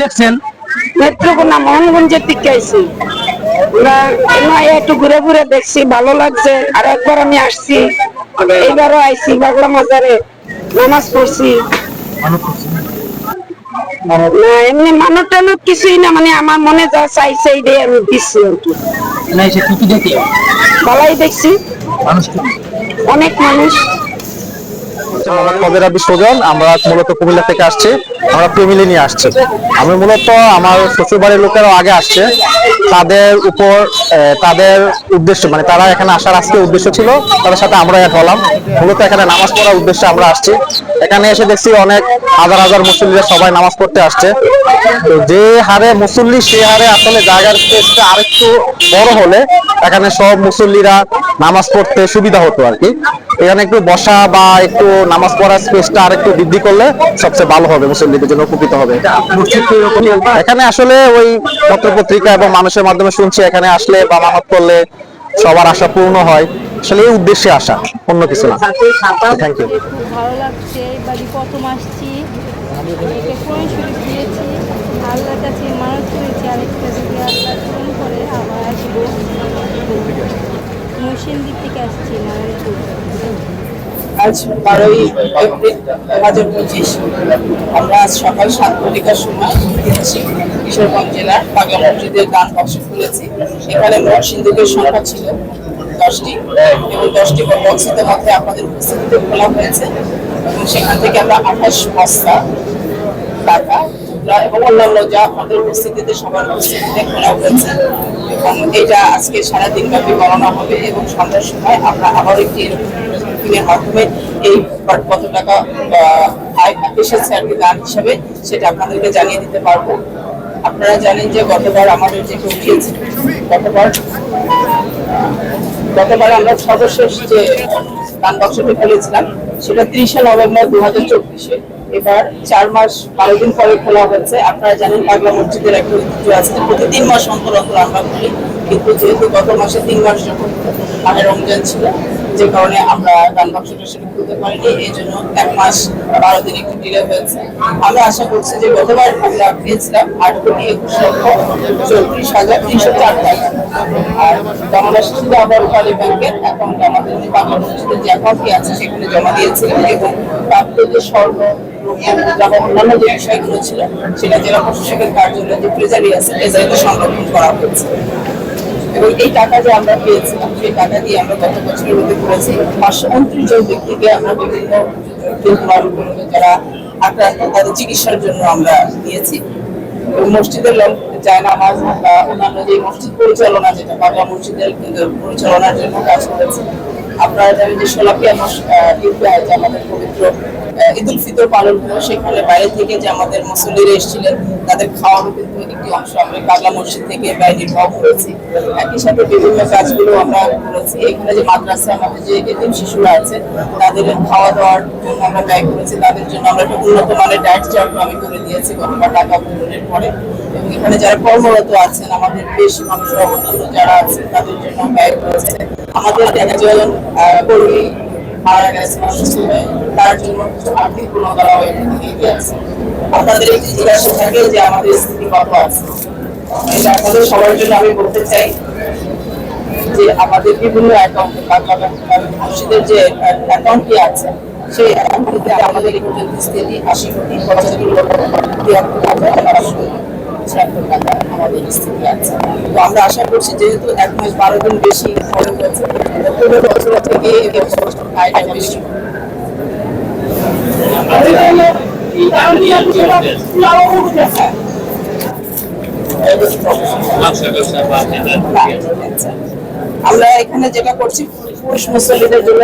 দেখছেন? নেত্রকোনা মোহনগঞ্জের দিকে আইছি। একটু ঘুরে ঘুরে দেখছি ভালো লাগছে। আর একবার আমি আসছি। এইবারও আইছি বাগড়া মাজারে নামাজ পড়ছি। না এমনি মানুষ টানুষ কিছুই না মানে আমার মনে যা চাইছে এইটাই আমি দিচ্ছি আর কি। না এসে কি কি দেখে? ভালাই দেখছি। অনেক মানুষ। মোহাম্মদ কবির আবি সুজন। আমরা মূলত কুমিল্লা থেকে আসছি। আমরা ফ্যামিলি নিয়ে আসছি। আমি মূলত আমার শ্বশুর বাড়ির লোকেরাও আগে আসছে। তাদের উপর তাদের উদ্দেশ্য মানে তারা এখানে আসার আজকে উদ্দেশ্য ছিল, তাদের সাথে আমরা এক হলাম। মূলত এখানে নামাজ পড়ার উদ্দেশ্যে আমরা আসছি। এখানে এসে দেখছি অনেক হাজার হাজার মুসল্লিরা সবাই নামাজ পড়তে আসছে। তো যে হারে মুসল্লি, সে হারে আসলে জায়গার স্পেসটা আরেকটু বড় হলে এখানে সব মুসল্লিরা নামাজ পড়তে সুবিধা হতো আর কি। এখানে একটু বসা বা একটু নামাজ পড়ার স্পেসটা আর একটু বৃদ্ধি করলে সবচেয়ে ভালো হবে মুসল্লিদের জন্য উপকৃত হবে। এখানে আসলে ওই পত্রপত্রিকা এবং মানুষের মাধ্যমে শুনছি এখানে আসলে বা মানত করলে সবার আশা পূর্ণ হয়। আসলে এই উদ্দেশ্যে আসা অন্য কিছু না। থ্যাংক ইউ ভালো লাগছে বাড়ি প্রথম আসছি একে কোরআন শরীফ দিয়েছি আল্লাহর কাছে মানুষ করেছি আরেকটা যদি আল্লাহ পূরণ করে আবার আসব মহসিন দিক থেকে আসছি নারায়ণপুর আজ বারোই এপ্রিল দু হাজার পঁচিশ। আমরা আজ সকাল সাত ঘটিকার সময় এসেছি কিশোরগঞ্জ জেলার পাগলা মসজিদের গান বক্স খুলেছি। এখানে মোট সিন্ধুকের সংখ্যা ছিল দশটি এবং দশটি বক্সের মধ্যে আপনাদের উপস্থিতিতে খোলা হয়েছে। এবং সেখান থেকে আমরা আঠাশ বস্তা, টাকা এবং অন্যান্য যা আপনাদের উপস্থিতিতে সবার উপস্থিতিতে খোলা হয়েছে। এবং এটা আজকে সারাদিন ব্যাপী গণনা হবে এবং সন্ধ্যার সময় আমরা আবার একটি টিমের মাধ্যমে এই কত টাকা আয় এসেছে আর কি দান হিসাবে, সেটা আপনাদেরকে জানিয়ে দিতে পারব। আপনারা জানেন যে গতবার আমাদের যেটা উঠিয়েছে গতবার গতবার আমরা সর্বশেষ যে দান বাক্সটি খুলেছিলাম, সেটা তিরিশে নভেম্বর দু হাজার চব্বিশে। এবার চার মাস বারো দিন পরে খোলা হচ্ছে আপনারা জানেন পাগলা মসজিদের একটা ঐতিহ্য আছে, প্রতি তিন মাস অন্তর অন্তর আমরা খুলি। কিন্তু যেহেতু গত মাসে তিন মাস যখন মানে রমজান ছিল যে কারণে আমরা দান বাক্সটা সেটা খুলতে পারিনি, এই জন্য এক মাস বারো দিন একটু ডিলে হয়েছে। আমরা আশা করছি যে গতবার আমরা পেয়েছিলাম আট কোটি একুশ লক্ষ চৌত্রিশ হাজার তিনশো চার টাকা। আর বাংলাদেশ শুধু আবার কালী ব্যাংকের অ্যাকাউন্ট আমাদের যে বাংলা মসজিদের যে অ্যাকাউন্টটি আছে, সেখানে জমা দিয়েছিলেন এবং প্রাপ্ত যে স্বর্ণ সেটা জেলা প্রশাসকের কার্যালয়ে যে ট্রেজারি আছে ট্রেজারিতে সংরক্ষণ করা হয়েছে। এবং এই টাকা যে আমরা পেয়েছিলাম, সেই টাকা দিয়ে আমরা গত বছরের মধ্যে করেছি। পাঁচশো উনত্রিশ জন ব্যক্তিকে আমরা বিভিন্ন যারা আক্রান্ত, তাদের চিকিৎসার জন্য আমরা এবং মসজিদের জায়নামাজ বা অন্যান্য যে মসজিদ পরিচালনা যেটা বাংলা মসজিদের পরিচালনার জন্য কাজ করেছে। আপনারা জানেন যে সোলাপিয়া ঈদগাহ যে আমাদের পবিত্র আহ, ঈদুল ফিতর পালন হলো। সেখানে বাইরে থেকে যে আমাদের মুসল্লিরা এসেছিলেন তাদের খাওয়ানো কিন্তু একটি অংশ আমরা বাংলা মসজিদ থেকে ব্যয় নির্বাহ করেছি। একই সাথে বিভিন্ন কাজগুলো আমরা করেছি। এখানে যে মাদ্রাসা আমাদের যে এতিম শিশুরা আছে তাদের খাওয়া দাওয়ার জন্য আমরা ব্যয় করেছি। তাদের জন্য আমরা একটা উন্নত মানের ডায়েট চার্ট আমি করে দিয়েছি গতবার টাকা পূরণের পরে। এবং এখানে যারা কর্মরত আছেন আমাদের বেশ মানুষ অন্যান্য যারা আছেন তাদের জন্য ব্যয় করেছে। আমাদের একজন কর্মী মারা গেছে অসুস্থ তার জন্য কিছু আর্থিক পুনর্গড়াও এখানে দিয়ে দিয়েছে আপনাদের একটি জিজ্ঞাসা থাকে যে আমাদের স্থিতি কত আছে আপনাদের সবার জন্য আমি বলতে চাই যে আমাদের বিভিন্ন অ্যাকাউন্টে মসজিদের যে অ্যাকাউন্টটি আছে, সেই অ্যাকাউন্টটিতে আমাদের পর্যন্ত স্থিতি আশি কোটি পঁচাত্তর লক্ষ পাঁচশো টাকা আমাদের স্থিতি আছে। তো আমরা আশা করছি যেহেতু এক মাস বারো দিন বেশি খরচ বছর থেকে এবছর আয়টা বেশি। আমরা এখানে যেটা করছি পুরুষ মুসল্লিদের জন্য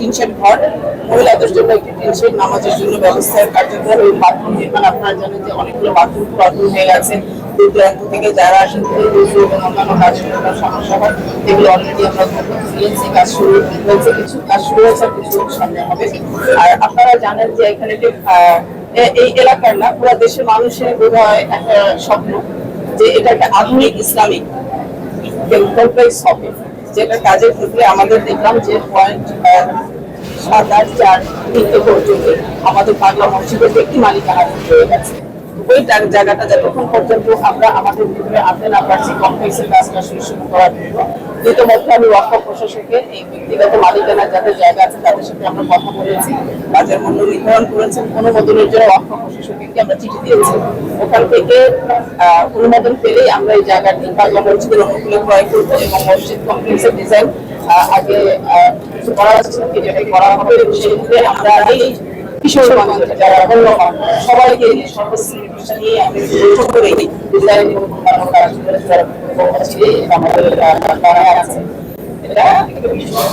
টিন শেড ঘর। মহিলাদের জন্য একটি টিন শেড নামাজের জন্য ব্যবস্থার কার্যক্রম এবং বাথরুম নির্মাণ। আপনারা জানেন যে অনেকগুলো বাথরুম পুরাতন হয়ে গেছে। দূর দূরান্ত থেকে যারা আসেন এবং অন্যান্য কাজগুলো সমস্যা হয়। এগুলো অলরেডি আমরা সিএনসি কাজ শুরু হয়েছে কিছু কাজ শুরু হয়েছে কিছু সামনে হবে। আর আপনারা জানেন যে এখানে আহ, এই এলাকার না পুরো দেশের মানুষের বোধ হয় একটা স্বপ্ন যে এটা একটা আধুনিক ইসলামিক কমপ্লেক্স হবে যেটা কাজের ক্ষেত্রে আমাদের দেখলাম যে পয়েন্ট আট চার তিনটে পর্যন্ত আমাদের বাংলা মসজিদের একটি মালিকানা হয়ে গেছে। জায়গাটা যতক্ষণ পর্যন্ত আমরা আমাদের কমপ্লেক্সের কাজটা শুরু করার জন্য ইতিমধ্যে আমি ওয়াক্ফ প্রশাসকের এই ব্যক্তিগত যাদের জায়গা আছে তাদের সাথে আমরা কথা বলেছি বাজার মূল্য নির্ধারণ করেছেন। অনুমোদনের জন্য ওয়াক্ফ প্রশাসকেরকে আমরা চিঠি দিয়েছি? ওখান থেকে অনুমোদন পেলেই আমরা এই জায়গাটি পাগলা মসজিদের অনুকূলে ক্রয় করব এবং মসজিদ কমপ্লেক্সের ডিজাইন আগে আমরা যারা সবাইকে সর্বশ্রেণী নিয়ে আমি ছোট করে ডিজাইন এবং অন্যান্য কাজগুলো যারা আমাদের আছে। এটা একটা বিষয়।